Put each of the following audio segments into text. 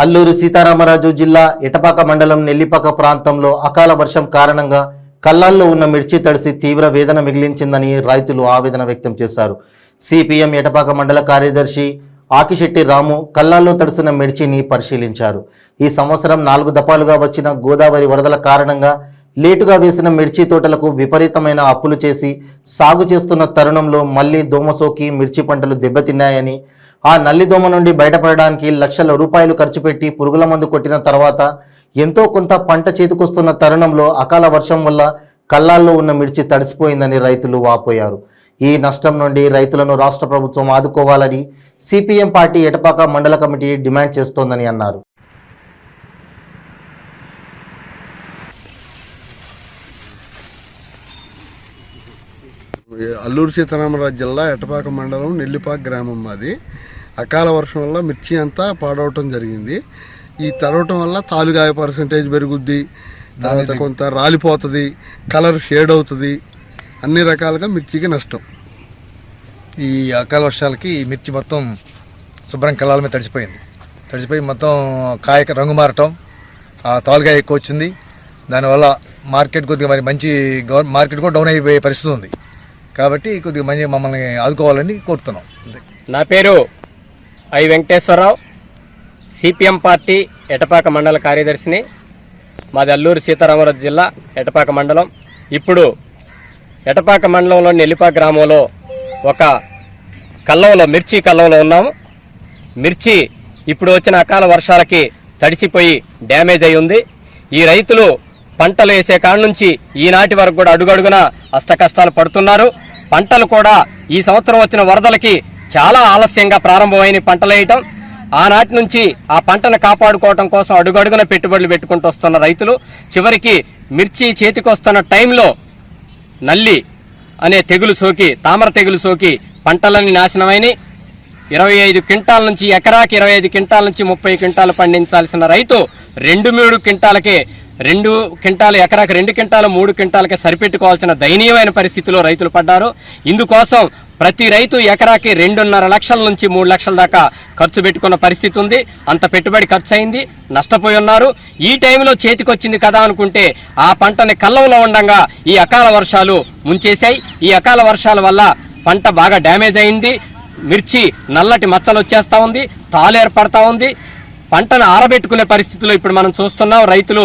అల్లూరు సీతారామరాజు జిల్లా ఎటపాక మండలం నెల్లిపాక ప్రాంతంలో అకాల వర్షం కారణంగా కళ్ళాల్లో ఉన్న మిర్చి తడిసి తీవ్ర వేదన మిగిలించిందని రైతులు ఆవేదన వ్యక్తం చేశారు. సిపిఎం ఎటపాక మండల కార్యదర్శి ఆకిశెట్టి రాము కళ్ళాల్లో తడిసిన మిర్చిని పరిశీలించారు. ఈ సంవత్సరం నాలుగు దఫాలుగా వచ్చిన గోదావరి వరదల కారణంగా లేటుగా వేసిన మిర్చి తోటలకు విపరీతమైన అప్పులు చేసి సాగు చేస్తున్న తరుణంలో మళ్ళీ దోమసోకి మిర్చి పంటలు దెబ్బతిన్నాయని ఆ నల్లి దోమ నుండి బయటపడడానికి లక్షల రూపాయలు ఖర్చు పెట్టి పురుగుల మందు కొట్టిన తర్వాత ఎంతో కొంత పంట చేతికొస్తున్న తరుణంలో అకాల వర్షం వల్ల కళ్ళాల్లో ఉన్న మిర్చి తడిసిపోయిందని రైతులు వాపోయారు. ఈ నష్టం నుండి రైతులను రాష్ట్ర ప్రభుత్వం ఆదుకోవాలని సిపిఎం పార్టీ ఎటపాక మండల కమిటీ డిమాండ్ చేస్తోందని అన్నారు. అల్లూరు సీతారామరాజు జిల్లా ఎటపాక మండలం నెల్లిపాక గ్రామం మాది. అకాల వర్షం వల్ల మిర్చి అంతా పాడవటం జరిగింది. ఈ తడవటం వల్ల తాలుగాయ పర్సంటేజ్ పెరుగుద్ది. తర్వాత కొంత రాలిపోతుంది. కలర్ షేడ్ అవుతుంది. అన్ని రకాలుగా మిర్చికి నష్టం. ఈ అకాల వర్షాలకి ఈ మిర్చి మొత్తం శుభ్రం కళ్ళాల మీద తడిసిపోయింది. తడిసిపోయి మొత్తం కాయ రంగు మారటం ఆ తాలుగాయ ఎక్కువ వచ్చింది. దానివల్ల మార్కెట్ కొద్దిగా మరి మంచి మార్కెట్ కూడా డౌన్ అయిపోయే పరిస్థితి ఉంది. కాబట్టి కొద్దిగా మంచి మమ్మల్ని ఆదుకోవాలని కోరుతున్నాం. నా పేరు I Venkateswararao CPM party Etapaka మండల కార్యదర్శిని మాది అల్లూరు సీతారామరాజు జిల్లా ఎటపాక మండలం. ఇప్పుడు ఎటపాక మండలంలో నెల్లిపాక గ్రామంలో ఒక కల్లంలో మిర్చి కల్లంలో ఉన్నాము. మిర్చి ఇప్పుడు వచ్చిన అకాల వర్షాలకి తడిసిపోయి డ్యామేజ్ అయి ఉంది. ఈ రైతులు పంటలు వేసే కాడ నుంచి ఈనాటి వరకు కూడా అడుగడుగున అష్ట కష్టాలు పడుతున్నారు. పంటలు కూడా ఈ సంవత్సరం వచ్చిన వరదలకి చాలా ఆలస్యంగా ప్రారంభమైన పంటలు వేయటం ఆనాటి నుంచి ఆ పంటను కాపాడుకోవటం కోసం అడుగడుగున పెట్టుబడులు పెట్టుకుంటూ వస్తున్న రైతులు చివరికి మిర్చి చేతికొస్తున్న టైంలో నల్లి అనే తెగులు సోకి తామర తెగులు సోకి పంటలన్నీ నాశనమైనవి ఇరవై ఐదు క్వింటాల నుంచి ఎకరాకి ఇరవై ఐదు క్వింటాల నుంచి ముప్పై క్వింటాలు పండించాల్సిన రైతు రెండు మూడు క్వింటాలకే రెండు క్వింటాలు ఎకరాకి రెండు క్వింటాలు మూడు క్వింటాలకే సరిపెట్టుకోవాల్సిన దయనీయమైన పరిస్థితిలో రైతులు పడ్డారు. ఇందుకోసం ప్రతి రైతు ఎకరాకి రెండున్నర లక్షల నుంచి మూడు లక్షల దాకా ఖర్చు పెట్టుకున్న పరిస్థితి ఉంది. అంత పెట్టుబడి ఖర్చు అయింది నష్టపోయి ఉన్నారు. ఈ టైంలో చేతికొచ్చింది కదా అనుకుంటే ఆ పంటని కళ్ళంలో ఉండంగా ఈ అకాల వర్షాలు ముంచేశాయి. ఈ అకాల వర్షాల వల్ల పంట బాగా డ్యామేజ్ అయింది. మిర్చి నల్లటి మచ్చలు వచ్చేస్తా ఉంది. తాలు ఏర్పడతా ఉంది. పంటను ఆరబెట్టుకునే పరిస్థితిలో ఇప్పుడు మనం చూస్తున్నాం. రైతులు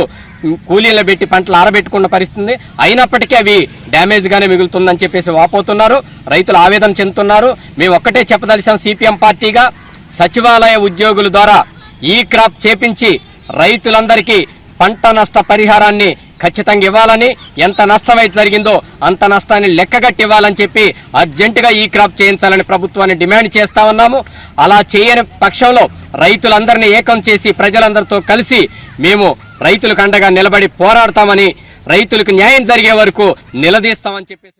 కూలీలు పెట్టి పంటలు ఆరబెట్టుకున్న పరిస్థితి అయినప్పటికీ అవి డ్యామేజ్గానే మిగులుతుందని చెప్పేసి వాపోతున్నారు. రైతులు ఆవేదన చెందుతున్నారు. మేము ఒక్కటే చెప్పదలిసాం సిపిఎం పార్టీగా సచివాలయ ఉద్యోగుల ద్వారా ఈ క్రాప్ చేపించి రైతులందరికీ పంట నష్ట పరిహారాన్ని ఖచ్చితంగా ఇవ్వాలని ఎంత నష్టమైతే జరిగిందో అంత నష్టాన్ని లెక్కగట్టి ఇవ్వాలని చెప్పి అర్జెంటుగా ఈ క్రాప్ చేయించాలని ప్రభుత్వాన్ని డిమాండ్ చేస్తా ఉన్నాము. అలా చేయని పక్షంలో రైతులందరినీ ఏకం చేసి ప్రజలందరితో కలిసి మేము రైతులకు అండగా నిలబడి పోరాడతామని రైతులకు న్యాయం జరిగే వరకు నిలదీస్తామని చెప్పేసి